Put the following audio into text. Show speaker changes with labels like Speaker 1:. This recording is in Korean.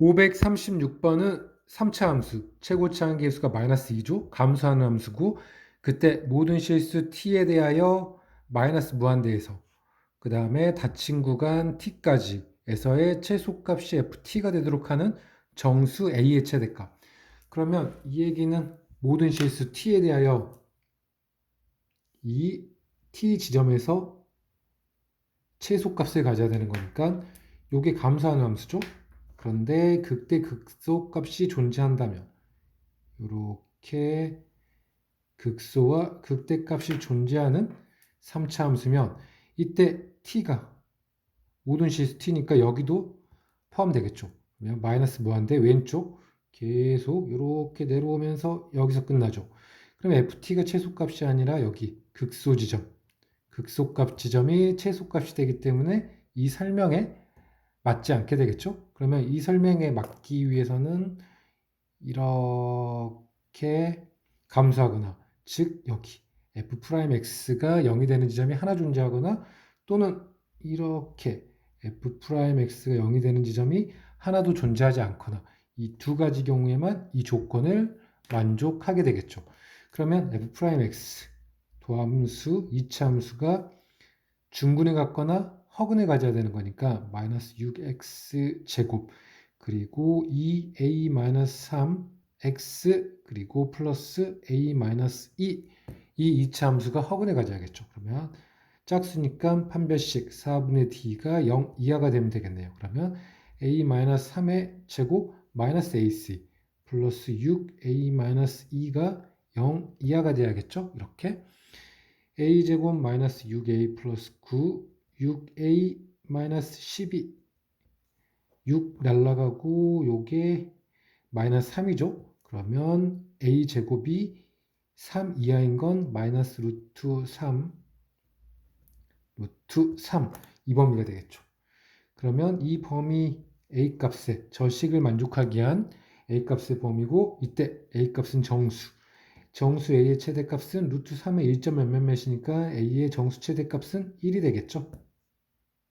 Speaker 1: 536번은 3차 함수, 최고차 한계 수가 마이너스 2조, 감소하는 함수고, 그때 모든 실수 t에 대하여 마이너스 무한대에서, 그 다음에 닫힌 구간 t까지 에서의 최소값이 ft가 되도록 하는 정수 a의 최대값. 그러면 이 얘기는 모든 실수 t에 대하여 이 t 지점에서 최소값을 가져야 되는 거니까 이게 감소하는 함수죠. 그런데 극대 극소 값이 존재한다면 이렇게 극소와 극대 값이 존재하는 3차 함수면 이때 t가 모든 실수 t니까 여기도 포함되겠죠. 그러면 마이너스 무한대 왼쪽 계속 이렇게 내려오면서 여기서 끝나죠. 그럼 ft가 최소값이 아니라 여기 극소 지점, 극소값 지점이 최소값이 되기 때문에 이 설명에 맞지 않게 되겠죠. 그러면 이 설명에 맞기 위해서는 이렇게 감소하거나 즉 여기 f'x가 0이 되는 지점이 하나 존재하거나 또는 이렇게 f'x가 0이 되는 지점이 하나도 존재하지 않거나 이 두 가지 경우에만 이 조건을 만족하게 되겠죠. 그러면 f'x 도함수, 이차함수가 중근에 갖거나 허근에 가져야 되는 거니까 마이너스 6x 제곱 그리고 2a 마이너스 3x 그리고 플러스 a 마이너스 2 이 2차 함수가 허근에 가져야겠죠. 그러면 짝수니까 판별식 4분의 d가 0 이하가 되면 되겠네요. 그러면 a 마이너스 3의 제곱 마이너스 ac 플러스 6a 마이너스 2가 0 이하가 돼야겠죠. 이렇게 a 제곱 마이너스 6a 플러스 9 6a 마이너스 12 6 날라가고 요게 마이너스 3이죠. 그러면 a 제곱이 3 이하인 건 마이너스 루트 3 루트 3 이 범위가 되겠죠. 그러면 이 범위 a 값의 저식을 만족하기 위한 a 값의 범위고 이때 a 값은 정수 정수 a의 최대값은 루트 3의 1점 몇몇몇이니까 a의 정수 최대값은 1이 되겠죠.